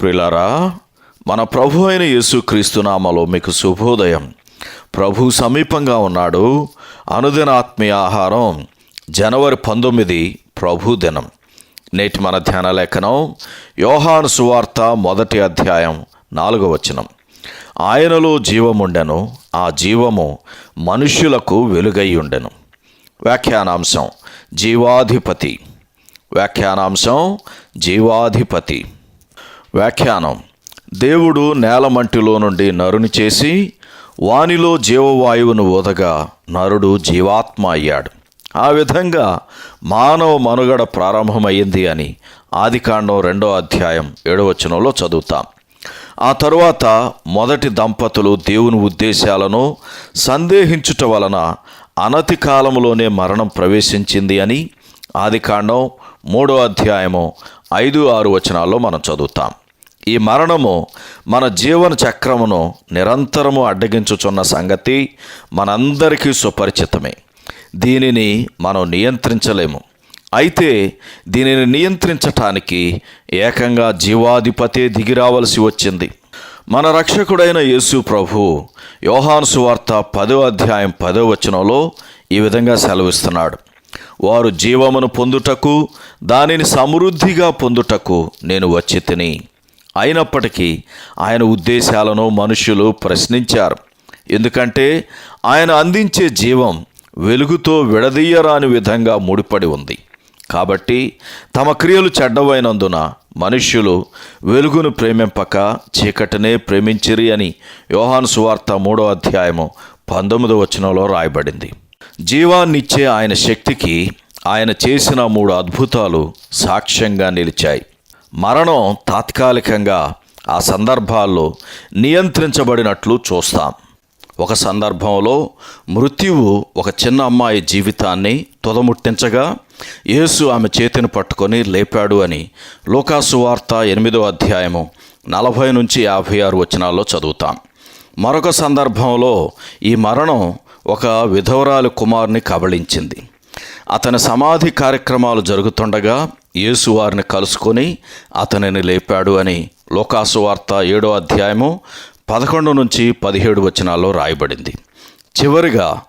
ప్రిలారా మన ప్రభు అయిన యేసుక్రీస్తు మీకు శుభోదయం. ప్రభు సమీపంగా ఉన్నాడు. అనుదిన ఆత్మీయ ఆహారం జనవరి పంతొమ్మిది ప్రభు దినం. నేటి మన ధ్యాన లేఖనం యోహాను సువార్త మొదటి అధ్యాయం నాలుగవ వచనం. ఆయనలో జీవముండెను ఆ జీవము మనుష్యులకు వెలుగై ఉండెను వ్యాఖ్యానాంశం జీవాధిపతి. వ్యాఖ్యానాంశం జీవాధిపతి. వ్యాఖ్యానం. దేవుడు నేలమంటిలో నుండి నరుని చేసి వానిలో జీవవాయువును ఊదగా నరుడు జీవాత్మ అయ్యాడు. ఆ విధంగా మానవ మనుగడ ప్రారంభమైంది అని ఆదికాండం రెండో అధ్యాయం ఏడవచనంలో చదువుతాం. ఆ తరువాత మొదటి దంపతులు దేవుని ఉద్దేశాలను సందేహించుట వలన అనతి కాలంలోనే మరణం ప్రవేశించింది అని ఆదికాండం మూడో అధ్యాయము ఐదు ఆరు వచనాల్లో మనం చదువుతాం. ఈ మరణము మన జీవన చక్రమును నిరంతరము అడ్డగించుచున్న సంగతి మనందరికీ సుపరిచితమే. దీనిని మనం నియంత్రించలేము. అయితే దీనిని నియంత్రించటానికి ఏకంగా జీవాధిపతే దిగిరావలసి వచ్చింది. మన రక్షకుడైన యేసు ప్రభు యోహాను సువార్త పదో అధ్యాయం పదో వచనంలో ఈ విధంగా సెలవిస్తున్నాడు. వారు జీవమును పొందుటకు దానిని సమృద్ధిగా పొందుటకు నేను వచ్చి తిని అయినప్పటికీ ఆయన ఉద్దేశాలను మనుషులు ప్రశ్నించారు. ఎందుకంటే ఆయన అందించే జీవం వెలుగుతో విడదీయరాని విధంగా ముడిపడి ఉంది. కాబట్టి తమ క్రియలు చెడ్డవైనందున మనుష్యులు వెలుగును ప్రేమింపక చీకటినే ప్రేమించిరి అని యోహాను సువార్త మూడో అధ్యాయము పంతొమ్మిదో వచనంలో రాయబడింది. జీవాన్నిచ్చే ఆయన శక్తికి ఆయన చేసిన మూడు అద్భుతాలు సాక్ష్యంగా నిలిచాయి. మరణం తాత్కాలికంగా ఆ సందర్భాల్లో నియంత్రించబడినట్లు చూస్తాం. ఒక సందర్భంలో మృత్యువు ఒక చిన్న అమ్మాయి జీవితాన్ని తుదముట్టించగా యేసు ఆమె చేతిని పట్టుకొని లేపాడు అని లోకాసు వార్త ఎనిమిదో అధ్యాయము నలభై నుంచి యాభై ఆరు వచనాల్లో చదువుతాం. మరొక సందర్భంలో ఈ మరణం ఒక విధవరాలు కుమారుని కబళించింది. అతని సమాధి కార్యక్రమాలు జరుగుతుండగా యేసు వారిని కలుసుకొని అతనిని లేపాడు అని లోకాసు వార్త ఏడో అధ్యాయము పదకొండు నుంచి పదిహేడు వచనాల్లో రాయబడింది. చివరిగా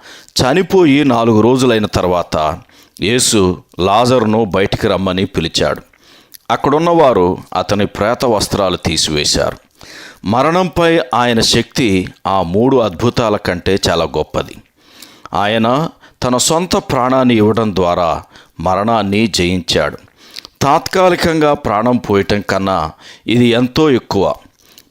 చనిపోయి నాలుగు రోజులైన తర్వాత యేసు లాజర్ను బయటికి రమ్మని పిలిచాడు. అక్కడున్నవారు అతని ప్రేత వస్త్రాలు తీసివేశారు. మరణంపై ఆయన శక్తి ఆ మూడు అద్భుతాల కంటే చాలా గొప్పది. ఆయన తన సొంత ప్రాణాన్ని ఇవ్వడం ద్వారా మరణాన్ని జయించాడు. తాత్కాలికంగా ప్రాణం పోయటం కన్నా ఇది ఎంతో ఎక్కువ.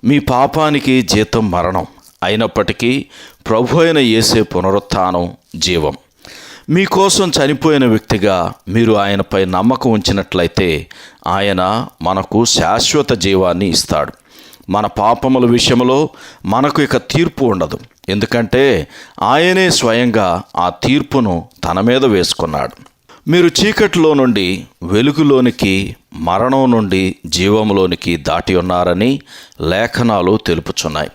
మీ పాపానికి జీతం మరణం. అయినప్పటికీ ప్రభు అయిన ఏసే పునరుత్థానం జీవం. మీకోసం చనిపోయిన వ్యక్తిగా మీరు ఆయనపై నమ్మకం ఉంచినట్లయితే ఆయన మనకు శాశ్వత జీవాన్ని ఇస్తాడు. మన పాపముల విషయంలో మనకు ఇక తీర్పు ఉండదు. ఎందుకంటే ఆయనే స్వయంగా ఆ తీర్పును తన మీద వేసుకున్నాడు. మీరు చీకట్లో నుండి వెలుగులోనికి మరణం నుండి జీవంలోనికి దాటి ఉన్నారని లేఖనాలు తెలుపుచున్నాయి.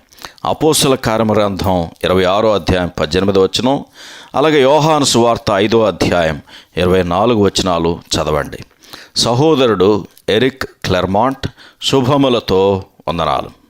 అపోసల కార్యగ్రంథం ఇరవై ఆరో అధ్యాయం పద్దెనిమిది వచనం అలాగే యోహాను సువార్త ఐదో అధ్యాయం ఇరవై నాలుగు వచనాలు చదవండి. సహోదరుడు ఎరిక్ క్లెర్మాంట్ శుభములతో వందనాలు.